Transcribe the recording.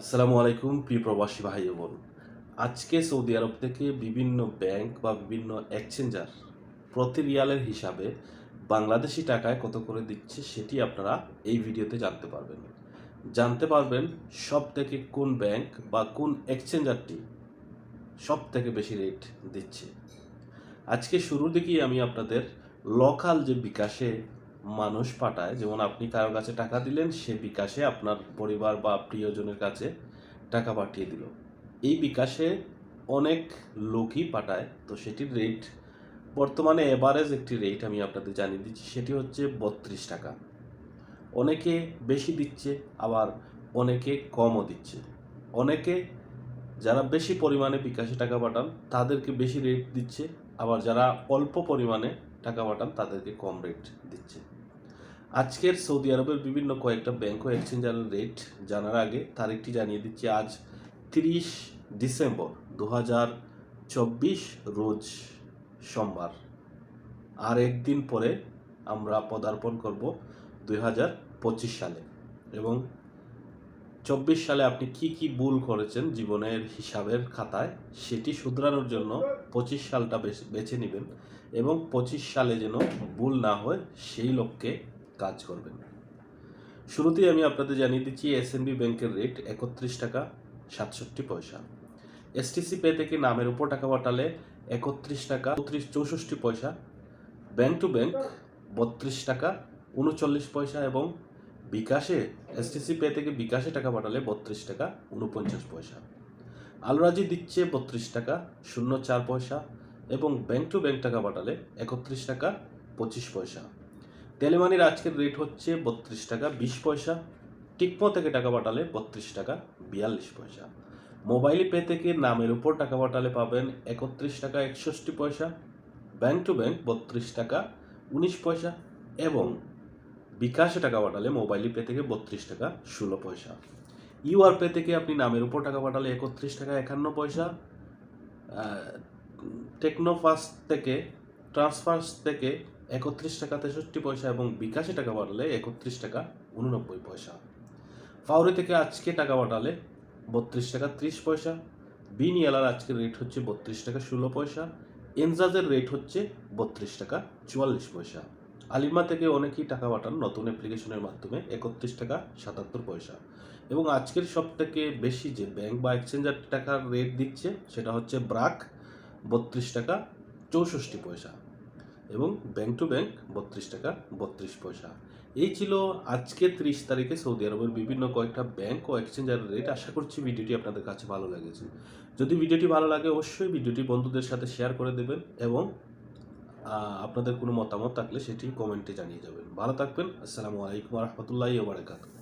আসসালামু আলাইকুম, প্রিয় প্রবাসী ভাই বোন। আজকে সৌদি আরব থেকে বিভিন্ন ব্যাংক বা বিভিন্ন এক্সচেঞ্জার প্রতি রিয়ালের হিসাবে বাংলাদেশি টাকায় কত করে দিচ্ছে সেটি আপনারা এই ভিডিওতে জানতে পারবেন। জানতে পারবেন সব থেকে কোন ব্যাংক বা কোন এক্সচেঞ্জারটি সব থেকে বেশি রেট দিচ্ছে। আজকে শুরু থেকেই আমি আপনাদের লোকাল যে বিকাশে মানুষ পাঠায়, যেমন আপনি কারও কাছে টাকা দিলেন, সে বিকাশে আপনার পরিবার বা প্রিয়জনের কাছে টাকা পাঠিয়ে দিল। এই বিকাশে অনেক লোকই পাঠায়, তো সেটির রেট বর্তমানে এভারেজ একটি রেট আমি আপনাদের জানিয়ে দিচ্ছি, সেটি হচ্ছে বত্রিশ টাকা। অনেকে বেশি দিচ্ছে, আবার অনেকে কমও দিচ্ছে। অনেকে যারা বেশি পরিমাণে বিকাশে টাকা পাঠান, তাদেরকে বেশি রেট দিচ্ছে, আবার যারা অল্প পরিমাণে টাকা পাঠান, তাদেরকে কম রেট দিচ্ছে। আজকের সৌদি আরবের বিভিন্ন কয়েকটা ব্যাংক ও এক্সচেঞ্জারের রেট জানার আগে তারিখটি জানিয়ে দিচ্ছি, আজ তিরিশ ডিসেম্বর দু হাজার চব্বিশ রোজ সোমবার। আর একদিন পরে আমরা পদার্পণ করব দুই হাজার পঁচিশ সালে। এবং চব্বিশ সালে আপনি কি কি ভুল করেছেন জীবনের হিসাবের খাতায় সেটি শুধরানোর জন্য পঁচিশ সালটা বেছে- বেছে নেবেন এবং পঁচিশ সালে যেন ভুল না হয় সেই লক্ষ্যে কাজ করবেন। শুরুতেই আমি আপনাদের জানিয়ে দিচ্ছি এসএনবি ব্যাংকের রেট একত্রিশ টাকা সাতষট্টি পয়সা। এসটিসি পে থেকে নামের উপর টাকা পাঠালে একত্রিশ টাকা চৌত্রিশ চৌষট্টি পয়সা। ব্যাংক টু ব্যাংক বত্রিশ টাকা উনচল্লিশ পয়সা এবং বিকাশে এসটিসি পে থেকে বিকাশে টাকা পাঠালে বত্রিশ টাকা উনপঞ্চাশ পয়সা। আলরাজি দিচ্ছে বত্রিশ টাকা শূন্য চার পয়সা এবং ব্যাংক টু ব্যাংক টাকা পাঠালে একত্রিশ টাকা পঁচিশ পয়সা। তেলেমানির আজকের রেট হচ্ছে বত্রিশ টাকা বিশ পয়সা। টিকমো থেকে টাকা পাঠালে বত্রিশ টাকা বিয়াল্লিশ পয়সা। মোবাইল পে থেকে নামের উপর টাকা পাঠালে পাবেন একত্রিশ টাকা একষট্টি পয়সা। ব্যাংক টু ব্যাংক বত্রিশ টাকা উনিশ পয়সা এবং বিকাশে টাকা পাঠালে মোবাইল পে থেকে বত্রিশ টাকা ষোলো পয়সা। ইউআর পে থেকে আপনি নামের উপর টাকা পাঠালে একত্রিশ টাকা একান্ন পয়সা। টেকনোফাস্ট থেকে, ট্রান্সফার্স থেকে একত্রিশ টাকা তেষট্টি পয়সা এবং বিকাশে টাকা পাঠালে একত্রিশ টাকা উননব্বই পয়সা। ফাউরি থেকে আজকে টাকা পাঠালে বত্রিশ টাকা ত্রিশ পয়সা। বিনিয়ালার আজকের রেট হচ্ছে বত্রিশ টাকা ষোলো পয়সা। এনজাজের রেট হচ্ছে বত্রিশ টাকা চুয়াল্লিশ পয়সা। আলিমা থেকে অনেকেই টাকা পাঠান নতুন অ্যাপ্লিকেশনের মাধ্যমে একত্রিশ টাকা সাতাত্তর পয়সা। এবং আজকের সব থেকে বেশি যে ব্যাংক বা এক্সচেঞ্জার টাকার রেট দিচ্ছে সেটা হচ্ছে ব্রাক, বত্রিশ টাকা চৌষট্টি পয়সা। এবং ব্যাংক টু ব্যাংক বত্রিশ টাকা বত্রিশ পয়সা। এই ছিল আজকে ত্রিশ তারিখে সৌদি আরবের বিভিন্ন কয়েকটা ব্যাংক ও এক্সচেঞ্জারের রেট আশা করছি ভিডিওটি আপনাদের কাছে ভালো লেগেছে। যদি ভিডিওটি ভালো লাগে, অবশ্যই ভিডিওটি বন্ধুদের সাথে শেয়ার করে দেবেন এবং আপনাদের কোনো মতামত থাকলে সেটি কমেন্টে জানিয়ে যাবেন। ভালো থাকবেন। আসসালামু আলাইকুম রহমতুল্লাহ বারাকাতুহ।